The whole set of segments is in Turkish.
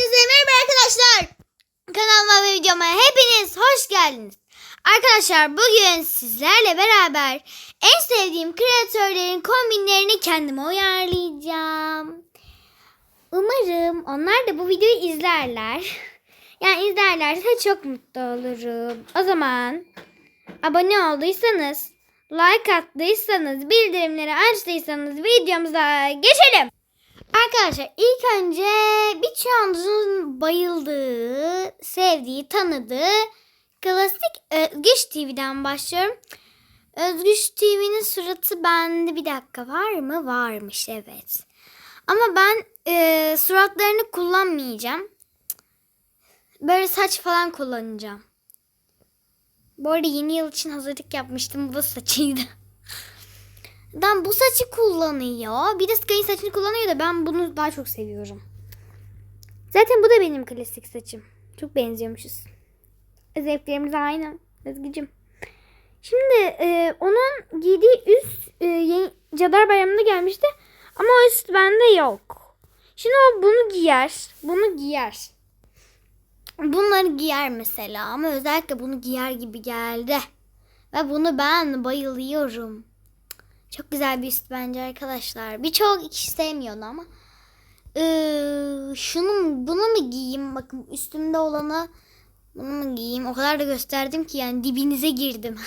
Hepinize merhaba arkadaşlar. Kanalıma ve videoma hepiniz hoş geldiniz. Arkadaşlar bugün sizlerle beraber en sevdiğim kreatörlerin kombinlerini kendime uyarlayacağım. Umarım onlar da bu videoyu izlerler. Yani izlerlerse çok mutlu olurum. O zaman abone olduysanız, like attıysanız, bildirimleri açtıysanız videomuza geçelim. Arkadaşlar ilk önce birçoğunuzun bayıldığı, sevdiği, tanıdığı klasik Özgüç TV'den başlıyorum. Özgüç TV'nin suratı bende bir dakika var mı? Varmış evet. Ama ben e, suratlarını kullanmayacağım. Böyle saç falan kullanacağım. Bu arada yeni yıl için hazırlık yapmıştım. Bu saçıydı. Ben bu saçı kullanıyor. Bir de Sky'in saçını kullanıyor da ben bunu daha çok seviyorum. Zaten bu da benim klasik saçım. Çok benziyormuşuz. Zevklerimiz aynı. Özgücüm. Şimdi e, onun giydiği üst e, yeni, Cadılar Bayramı'nda gelmişti. Ama o üst bende yok. Şimdi o bunu giyer. Bunu giyer. Bunları giyer mesela. Ama özellikle bunu giyer gibi geldi. Ve bunu ben bayılıyorum. Çok güzel bir üst bence arkadaşlar. Birçok kişi sevmiyordu ama. Ee, şunu bunu mu giyeyim? Bakın üstümde olanı bunu mu giyeyim? O kadar da gösterdim ki yani dibinize girdim.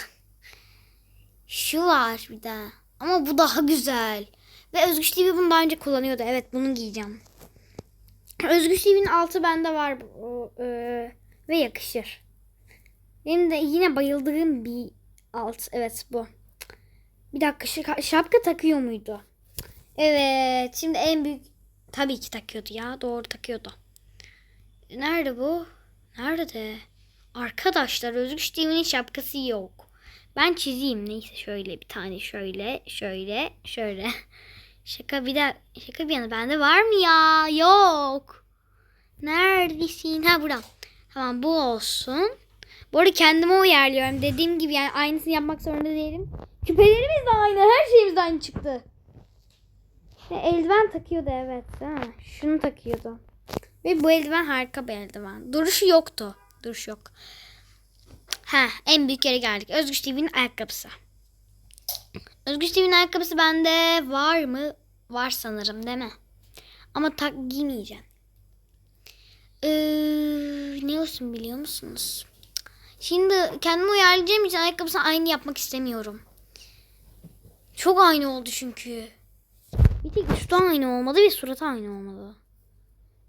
Şu var bir de. Ama bu daha güzel. Ve Özgüç TV bunu daha önce kullanıyordu. Evet bunu giyeceğim. Özgüç TV'nin altı bende var. O, e, ve yakışır. Benim de yine bayıldığım bir alt. Evet bu. Bir dakika şa- şapka takıyor muydu? Evet. Şimdi en büyük tabii ki takıyordu ya. Doğru takıyordu. Nerede bu? Nerede? Arkadaşlar Özgüç TV'nin şapkası yok. Ben çizeyim. Neyse şöyle bir tane şöyle şöyle şöyle. Şaka bir de şaka bir yana bende var mı ya? Yok. Neredesin? Ha burada. Tamam bu olsun. Bu arada kendime uyarlıyorum. Dediğim gibi yani aynısını yapmak zorunda değilim. Küpelerimiz de aynı. Her şeyimiz aynı çıktı. Ve eldiven takıyordu evet. Mi? Şunu takıyordu. Ve bu eldiven harika bir eldiven. Duruşu yoktu. Duruş yok. Ha, en büyük yere geldik. Özgüç TV'nin ayakkabısı. Özgüç TV'nin ayakkabısı bende var mı? Var sanırım değil mi? Ama tak giymeyeceğim. Ee, ne olsun biliyor musunuz? Şimdi kendimi uyarlayacağım için ayakkabısını aynı yapmak istemiyorum. Çok aynı oldu çünkü. Bir tek üstü aynı olmadı ve suratı aynı olmadı.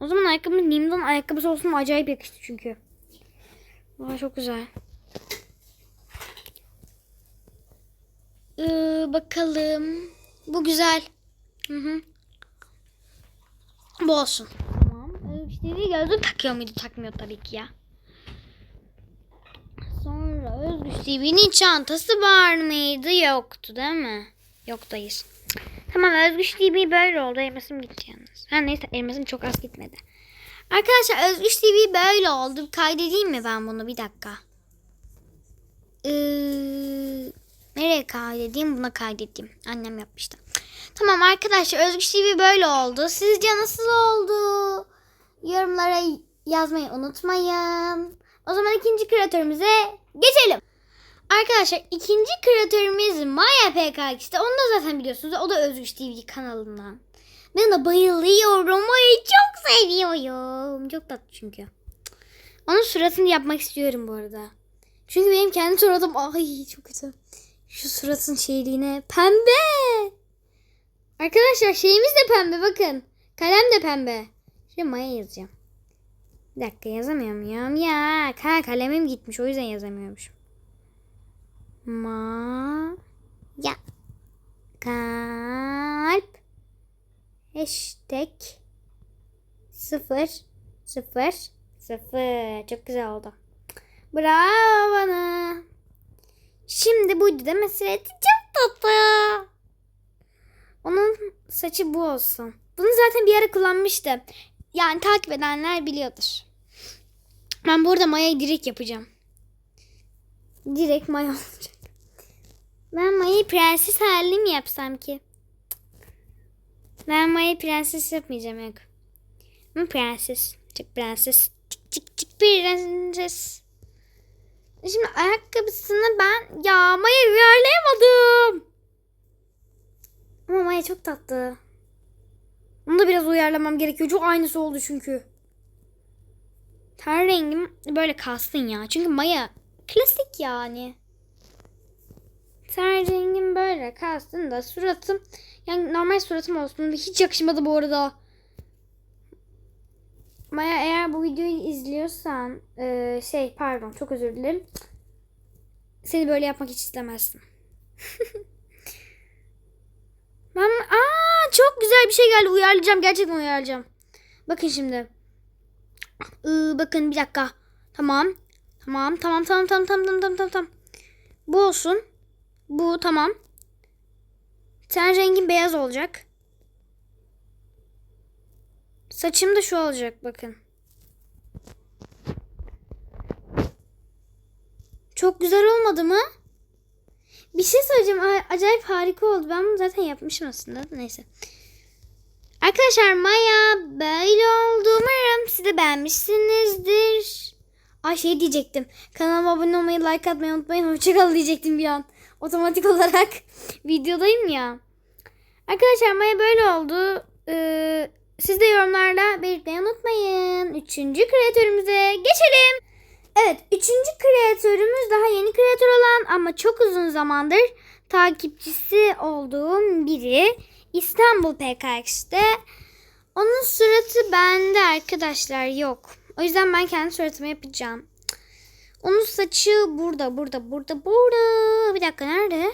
O zaman ayakkabının Nim'den ayakkabısı olsun acayip yakıştı çünkü. Aa, çok güzel. Ee, bakalım. Bu güzel. Hı hı. Bu olsun. Tamam. Ee, işte gözlük takıyor muydu? Takmıyor tabii ki ya. Özgüç TV'nin çantası var mıydı? Yoktu değil mi? Yok dayız. Tamam Özgüç TV böyle oldu. Elmasım gitti yalnız. Ha neyse elmasım çok az gitmedi. Arkadaşlar Özgüç TV böyle oldu. Kaydedeyim mi ben bunu? Bir dakika. Ee, nereye kaydedeyim? Buna kaydedeyim. Annem yapmıştı. Tamam arkadaşlar Özgüç TV böyle oldu. Sizce nasıl oldu? Yorumlara yazmayı unutmayın. O zaman ikinci kreatörümüze geçelim. Arkadaşlar ikinci kreatörümüz Maya PKX'te. Onu da zaten biliyorsunuz. O da Özgüç TV kanalından. Ben de bayılıyorum. Maya'yı çok seviyorum. Çok tatlı çünkü. Onun suratını yapmak istiyorum bu arada. Çünkü benim kendi suratım ay çok kötü. Şu suratın şeyliğine pembe. Arkadaşlar şeyimiz de pembe bakın. Kalem de pembe. Şimdi Maya yazacağım. Bir dakika yazamıyorum ya. Ya ha, kalemim gitmiş o yüzden yazamıyormuşum. Ma ya kalp hashtag sıfır sıfır sıfır çok güzel oldu. Bravo bana. Şimdi buydu değil mi? Sıreti çok tatlı. Onun saçı bu olsun. Bunu zaten bir ara kullanmıştım. Yani takip edenler biliyordur. Ben burada Maya'yı direkt yapacağım. Direkt Maya olacak. Ben Maya'yı prenses halini mi yapsam ki? Ben Maya'yı prenses yapmayacağım yok. Ama prenses. Çık prenses. Çık çık çık prenses. Şimdi ayakkabısını ben ya Maya uyarlayamadım. Ama Maya çok tatlı. Onu da biraz uyarlamam gerekiyor. Çok aynısı oldu çünkü. Ten rengim böyle kalsın ya. Çünkü Maya klasik yani. Ten rengim böyle kalsın da suratım yani normal suratım olsun. Hiç yakışmadı bu arada. Maya eğer bu videoyu izliyorsan eee, şey pardon çok özür dilerim. Seni böyle yapmak hiç istemezdim. ben aa çok güzel bir şey geldi. Uyarlayacağım. Gerçekten uyarlayacağım. Bakın şimdi. Iı, bakın bir dakika. Tamam. Tamam. Tamam tamam tamam tamam tamam tamam tamam. Bu olsun. Bu tamam. Ten rengin beyaz olacak. Saçım da şu olacak bakın. Çok güzel olmadı mı? Bir şey söyleyeceğim. Acayip harika oldu. Ben bunu zaten yapmışım aslında. Neyse. Arkadaşlar Maya böyle oldu. Umarım siz de beğenmişsinizdir. Ay şey diyecektim. Kanalıma abone olmayı, like atmayı unutmayın. Hoşçakal diyecektim bir an. Otomatik olarak videodayım ya. Arkadaşlar Maya böyle oldu. Ee, siz de yorumlarda belirtmeyi unutmayın. Üçüncü kreatörümüze geçelim. Evet, üçüncü kreatörümüz daha yeni kreatör olan ama çok uzun zamandır takipçisi olduğum biri. İstanbul PKX'te. Onun suratı bende arkadaşlar yok. O yüzden ben kendi suratımı yapacağım. Onun saçı burada, burada, burada, burada. Bir dakika nerede?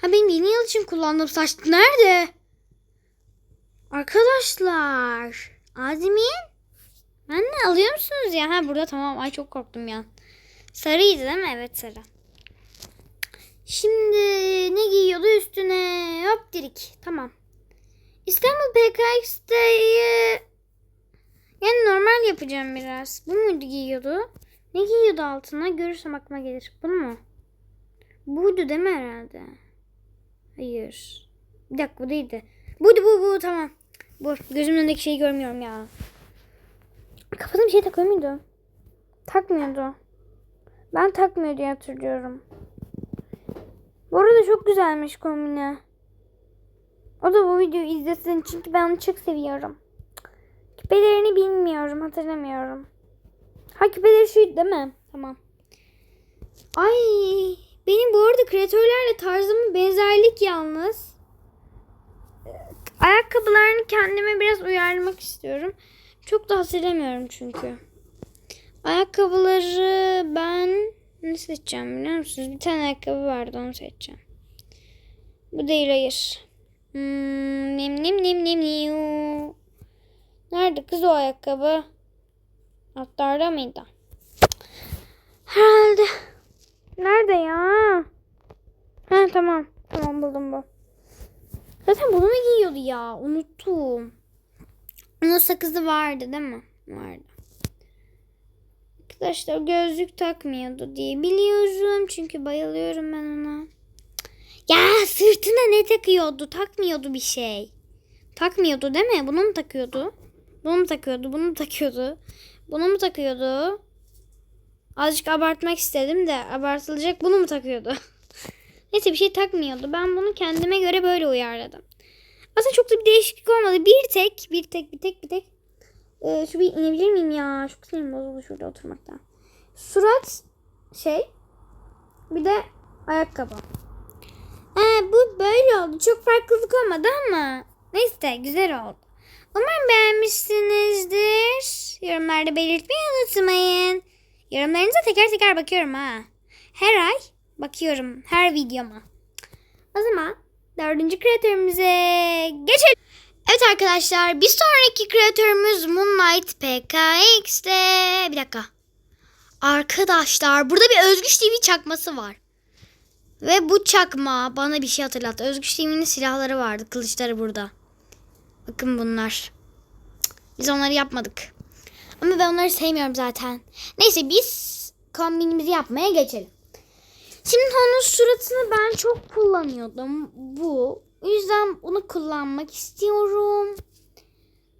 Ha benim yeni yıl için kullandığım saç nerede? Arkadaşlar. Azmin. Anne alıyor musunuz ya? Ha burada tamam. Ay çok korktum ya. Sarıydı değil mi? Evet sarı. Şimdi ne giyiyordu üstüne? Hop dirik. Tamam. İstanbul PKX'teyi yani normal yapacağım biraz. Bu muydu giyiyordu? Ne giyiyordu altına? Görürsem aklıma gelir. Bunu mu? Buydu değil mi herhalde? Hayır. Bir dakika bu değildi. Buydu bu bu tamam. Bu gözümün önündeki şeyi görmüyorum ya. Kafasına bir şey takıyor muydu? Takmıyordu. Ben takmıyor diye hatırlıyorum. Bu arada çok güzelmiş kombine. O da bu videoyu izlesin çünkü ben onu çok seviyorum. Küpelerini bilmiyorum hatırlamıyorum. Ha küpeleri şuydu değil mi? Tamam. Ay benim bu arada kreatörlerle tarzımın benzerlik yalnız. Ayakkabılarını kendime biraz uyarlamak istiyorum. Çok da hatırlamıyorum çünkü. Ayakkabıları ben ne seçeceğim biliyor musunuz? Bir tane ayakkabı vardı onu seçeceğim. Bu değil hayır. Hmm, nim nim nim nim niu. Nerede kız o ayakkabı? Altlarda mıydı? Herhalde. Nerede ya? Ha tamam. Tamam buldum bu. Zaten bunu mu giyiyordu ya? Unuttum. Onun sakızı vardı değil mi? Vardı. Arkadaşlar gözlük takmıyordu diye biliyorum. Çünkü bayılıyorum ben ona. Ya sırtına ne takıyordu? Takmıyordu bir şey. Takmıyordu değil mi? Bunu mu takıyordu? Bunu mu takıyordu? Bunu mu takıyordu? Bunu mu takıyordu? Azıcık abartmak istedim de abartılacak bunu mu takıyordu? Neyse bir şey takmıyordu. Ben bunu kendime göre böyle uyarladım. Aslında çok da bir değişiklik olmadı. Bir tek, bir tek, bir tek, bir tek. Ee, şu bir inebilir miyim ya? Çok sinirim bozuldu şurada oturmaktan. Surat şey. Bir de ayakkabı. Ee, bu böyle oldu. Çok farklılık olmadı ama. Neyse güzel oldu. Umarım beğenmişsinizdir. Yorumlarda belirtmeyi unutmayın. Yorumlarınıza teker teker bakıyorum ha. Her ay bakıyorum her videoma. O zaman dördüncü kreatörümüze geçelim. Evet arkadaşlar bir sonraki kreatörümüz Moonlight PKX'de. Bir dakika. Arkadaşlar burada bir Özgüç TV çakması var. Ve bu çakma bana bir şey hatırlattı. Özgüç TV'nin silahları vardı. Kılıçları burada. Bakın bunlar. Biz onları yapmadık. Ama ben onları sevmiyorum zaten. Neyse biz kombinimizi yapmaya geçelim. Şimdi onun suratını ben çok kullanıyordum. Bu. O yüzden bunu kullanmak istiyorum.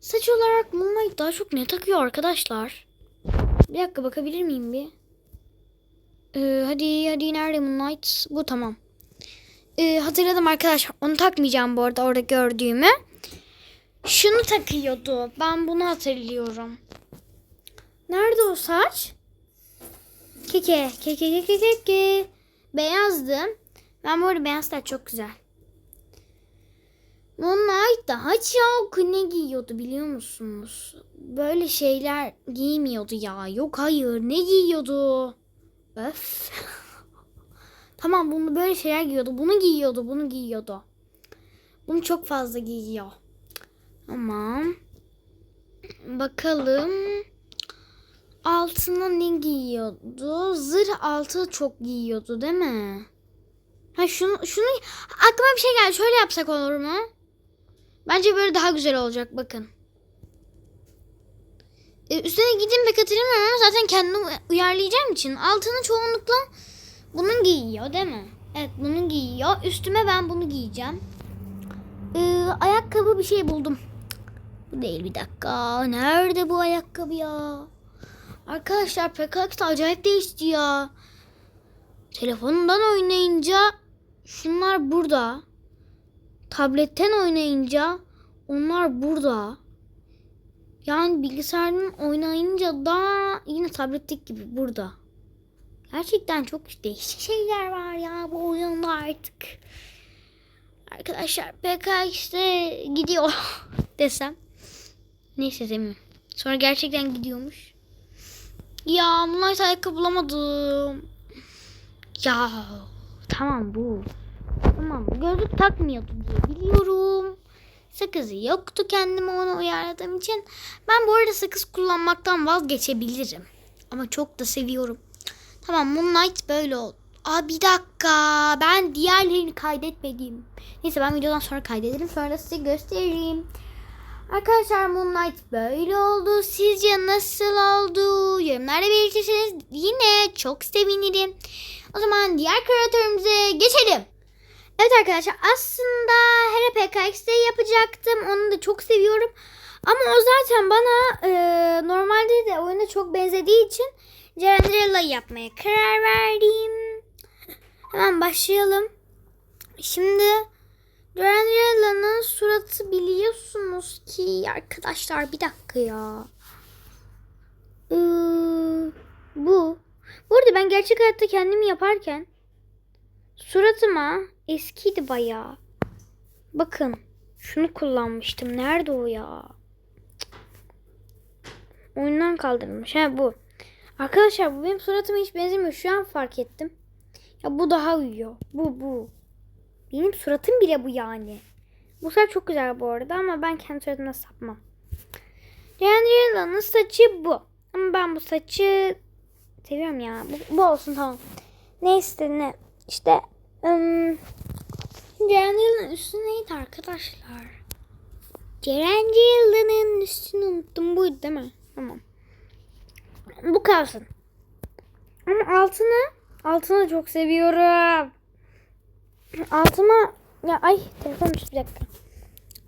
Saç olarak Moonlight daha çok ne takıyor arkadaşlar? Bir dakika bakabilir miyim bir? Ee, hadi hadi nerede Moonlight? Bu tamam. Ee, hatırladım arkadaşlar. Onu takmayacağım bu arada orada gördüğümü. Şunu takıyordu. Ben bunu hatırlıyorum. Nerede o saç? Keke, keke, keke, keke. Beyazdı. Ben bu arada beyaz saç çok güzel. Moonlight daha çok ne giyiyordu biliyor musunuz? Böyle şeyler giymiyordu ya. Yok hayır ne giyiyordu? Öf. tamam bunu böyle şeyler giyiyordu. Bunu giyiyordu bunu giyiyordu. Bunu çok fazla giyiyor. Tamam. Bakalım. Altına ne giyiyordu? Zırh altı çok giyiyordu değil mi? Ha şunu şunu aklıma bir şey geldi. Şöyle yapsak olur mu? Bence böyle daha güzel olacak bakın. Ee, üstüne gideyim pek hatırlamıyorum ama zaten kendimi uyarlayacağım için altını çoğunlukla bunun giyiyor değil mi? Evet bunun giyiyor. Üstüme ben bunu giyeceğim. Ee, ayakkabı bir şey buldum. Bu değil bir dakika. Nerede bu ayakkabı ya? Arkadaşlar PKX acayip değişti ya. Telefonundan oynayınca şunlar burada. Tabletten oynayınca onlar burada. Yani bilgisayardan oynayınca da yine tabletteki gibi burada. Gerçekten çok değişik şeyler var ya bu oyunda artık. Arkadaşlar PKX'de gidiyor desem. Neyse demiyorum. Sonra gerçekten gidiyormuş. Ya Moonlight ayakkabı bulamadım. Ya tamam bu. Tamam gözlük takmıyordu diye biliyorum. Sakızı yoktu kendime onu uyarladığım için. Ben bu arada sakız kullanmaktan vazgeçebilirim. Ama çok da seviyorum. Tamam Moonlight böyle oldu. Aa bir dakika ben diğerlerini kaydetmedim. Neyse ben videodan sonra kaydederim sonra size gösteririm. Arkadaşlar Moonlight böyle oldu. Sizce nasıl oldu? Yorumlarda belirtirseniz yine çok sevinirim. O zaman diğer kreatörümüze geçelim. Evet arkadaşlar aslında Hera yapacaktım. Onu da çok seviyorum. Ama o zaten bana e, normalde de oyuna çok benzediği için Cerendrella'yı yapmaya karar verdim. Hemen başlayalım. Şimdi Cerendrella'nın suratı biliyorsunuz ki arkadaşlar bir dakika ya. Ee, bu. Bu arada ben gerçek hayatta kendimi yaparken suratıma eskiydi bayağı. Bakın şunu kullanmıştım. Nerede o ya? Oyundan kaldırılmış. Ha bu. Arkadaşlar bu benim suratıma hiç benzemiyor. Şu an fark ettim. Ya bu daha uyuyor. Bu bu. Benim suratım bile bu yani. Bu saç çok güzel bu arada ama ben kendi suratımda sapmam. Leandrella'nın saçı bu. Ama ben bu saçı seviyorum ya. Bu, bu olsun tamam. Neyse ne. İşte ım, Leandrella'nın üstü neydi arkadaşlar? Leandrella'nın üstünü unuttum. Buydu değil mi? Tamam. Bu kalsın. Ama altını altını çok seviyorum. Altıma ya ay telefon bir dakika.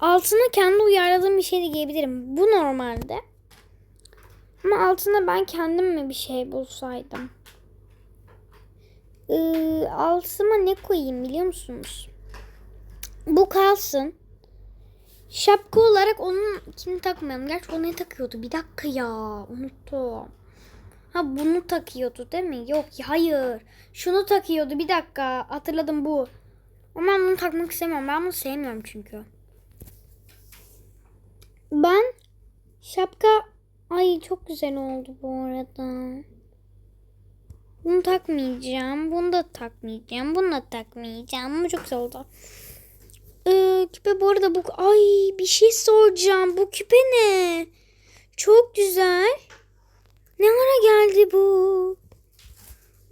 Altına kendi uyarladığım bir şey de giyebilirim. Bu normalde. Ama altına ben kendim mi bir şey bulsaydım? Ee, altıma ne koyayım biliyor musunuz? Bu kalsın. Şapka olarak onun kimi takmayalım. Gerçi o ne takıyordu? Bir dakika ya. Unuttum. Ha bunu takıyordu değil mi? Yok hayır. Şunu takıyordu. Bir dakika. Hatırladım bu. Ama bunu takmak istemiyorum. Ben bunu sevmiyorum çünkü. Ben şapka ay çok güzel oldu bu arada. Bunu takmayacağım. Bunu da takmayacağım. Bunu da takmayacağım. Bu çok güzel oldu. Ee, küpe bu arada bu ay bir şey soracağım. Bu küpe ne? Çok güzel. Ne ara geldi bu?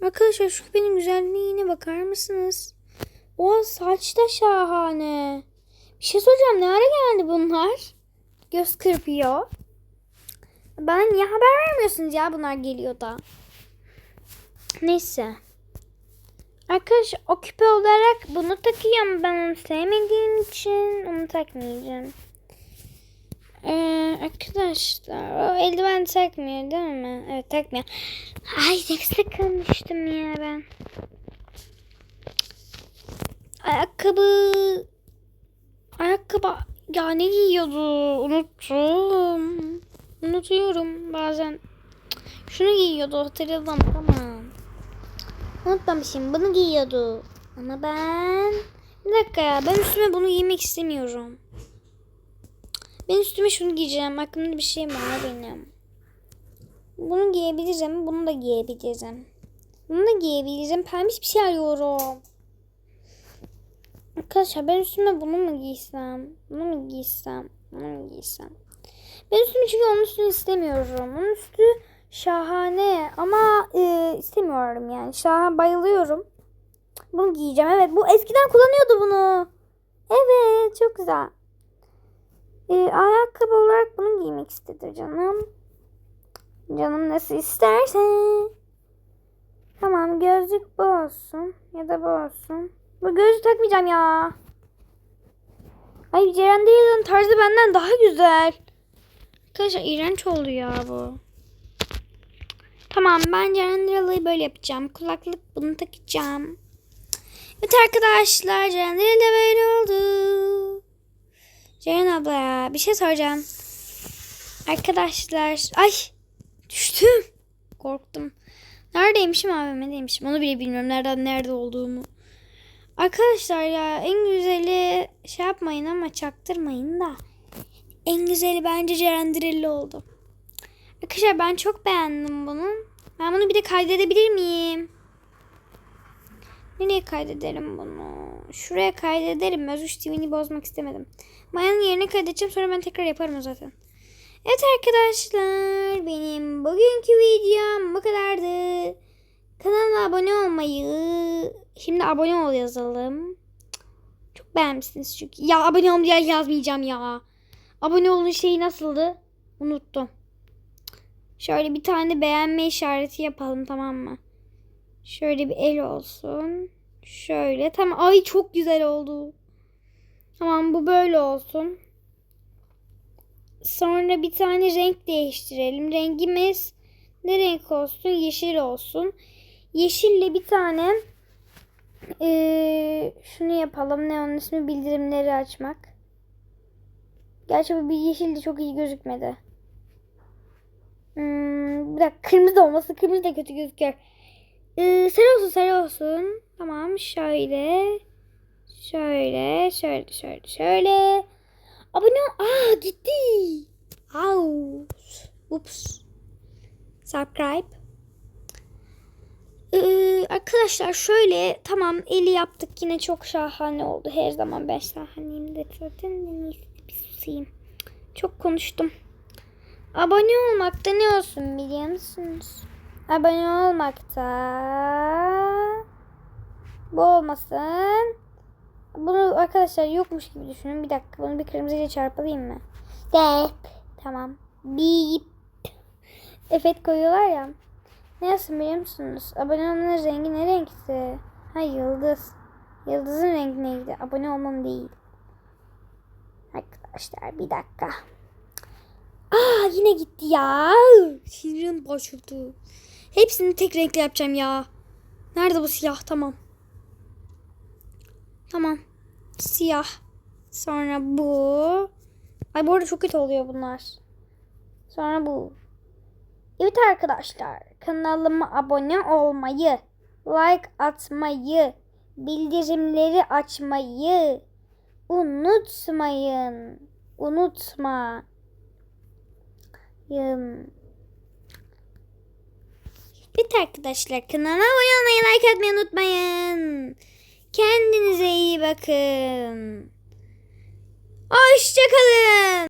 Arkadaşlar şu küpenin güzelliğine bakar mısınız? O saç da şahane. Bir şey soracağım. Ne ara geldi bunlar? Göz kırpıyor. Ben ya haber vermiyorsunuz ya bunlar geliyor da. Neyse. Arkadaş o küpe olarak bunu takıyorum. Ben onu sevmediğim için onu takmayacağım. Ee, arkadaşlar o eldiven takmıyor değil mi? Evet takmıyor. Ay ne sıkılmıştım ya ben. Ayakkabı. Ayakkabı. Ya ne giyiyordu? Unuttum. Unutuyorum bazen. Şunu giyiyordu hatırladım tamam. Unutmamışım bunu giyiyordu. Ama ben... Bir dakika ya ben üstüme bunu giymek istemiyorum. Ben üstüme şunu giyeceğim. Aklımda bir şey var benim. Bunu giyebilirim. Bunu da giyebilirim. Bunu da giyebilirim. Pembiş bir şey arıyorum. Arkadaşlar ben üstüme bunu mu giysem? Bunu mu giysem? Bunu mu giysem? Ben üstümü çünkü onun üstünü istemiyorum. Onun üstü şahane ama e, istemiyorum yani. Şahane bayılıyorum. Bunu giyeceğim. Evet bu eskiden kullanıyordu bunu. Evet çok güzel. E, ayakkabı olarak bunu giymek istedi canım. Canım nasıl isterse. Tamam gözlük bu olsun. Ya da bu olsun. Bu gözlüğü takmayacağım ya. Ay Ceren Değil'in tarzı benden daha güzel. Arkadaşlar iğrenç oldu ya bu. Tamam ben Ceren Değil'i böyle yapacağım. Kulaklık bunu takacağım. Evet arkadaşlar Ceren de böyle oldu. Ceren abla ya bir şey soracağım. Arkadaşlar ay düştüm. Korktum. Neredeymişim AVM'deymişim. Onu bile bilmiyorum nereden nerede olduğumu. Arkadaşlar ya en güzeli şey yapmayın ama çaktırmayın da. En güzeli bence Ceren Direlli oldu. Arkadaşlar ben çok beğendim bunu. Ben bunu bir de kaydedebilir miyim? Nereye kaydederim bunu? Şuraya kaydederim. Özüş TV'ni bozmak istemedim. Maya'nın yerine kaydedeceğim sonra ben tekrar yaparım zaten. Evet arkadaşlar benim bugünkü videom bu kadardı. Kanala abone olmayı şimdi abone ol yazalım. Çok beğenmişsiniz çünkü. Ya abone ol diye yazmayacağım ya. Abone olun şeyi nasıldı? Unuttum. Şöyle bir tane beğenme işareti yapalım tamam mı? Şöyle bir el olsun. Şöyle tamam. Ay çok güzel oldu. Tamam bu böyle olsun. Sonra bir tane renk değiştirelim. Rengimiz ne renk olsun? Yeşil olsun. Yeşille bir tane eee, şunu yapalım. Ne onun ismi? Bildirimleri açmak. Gerçi bu bir yeşil de çok iyi gözükmedi. Hmm, bir dakika kırmızı olması. Kırmızı da kötü gözüküyor. Ee, sarı olsun sarı olsun. Tamam şöyle. Şöyle şöyle şöyle şöyle. Abone ol. Aa gitti. Au. Ups. Subscribe. Ee, arkadaşlar şöyle tamam eli yaptık yine çok şahane oldu. Her zaman ben şahaneyim de zaten en iyisi bir susayım. Çok konuştum. Abone olmakta ne olsun biliyor musunuz? Abone olmakta bu olmasın. Bunu arkadaşlar yokmuş gibi düşünün. Bir dakika bunu bir kırmızıyla çarpalayım mı? Dep. Tamam. Bip. Efekt koyuyorlar ya. Ne yazsın biliyor musunuz? Abone olmanın rengi ne renkti? Ha yıldız. Yıldızın rengi neydi? Abone olmanın değil. Arkadaşlar bir dakika. Aa yine gitti ya. Sinirim bozuldu. Hepsini tek renkli yapacağım ya. Nerede bu siyah? Tamam. Tamam. Siyah. Sonra bu. Ay bu arada çok kötü oluyor bunlar. Sonra bu. Evet arkadaşlar. Kanalıma abone olmayı, like atmayı, bildirimleri açmayı unutmayın. Unutmayın. Evet arkadaşlar kanala abone olmayı, like atmayı unutmayın. Kendinize iyi bakın. Hoşçakalın.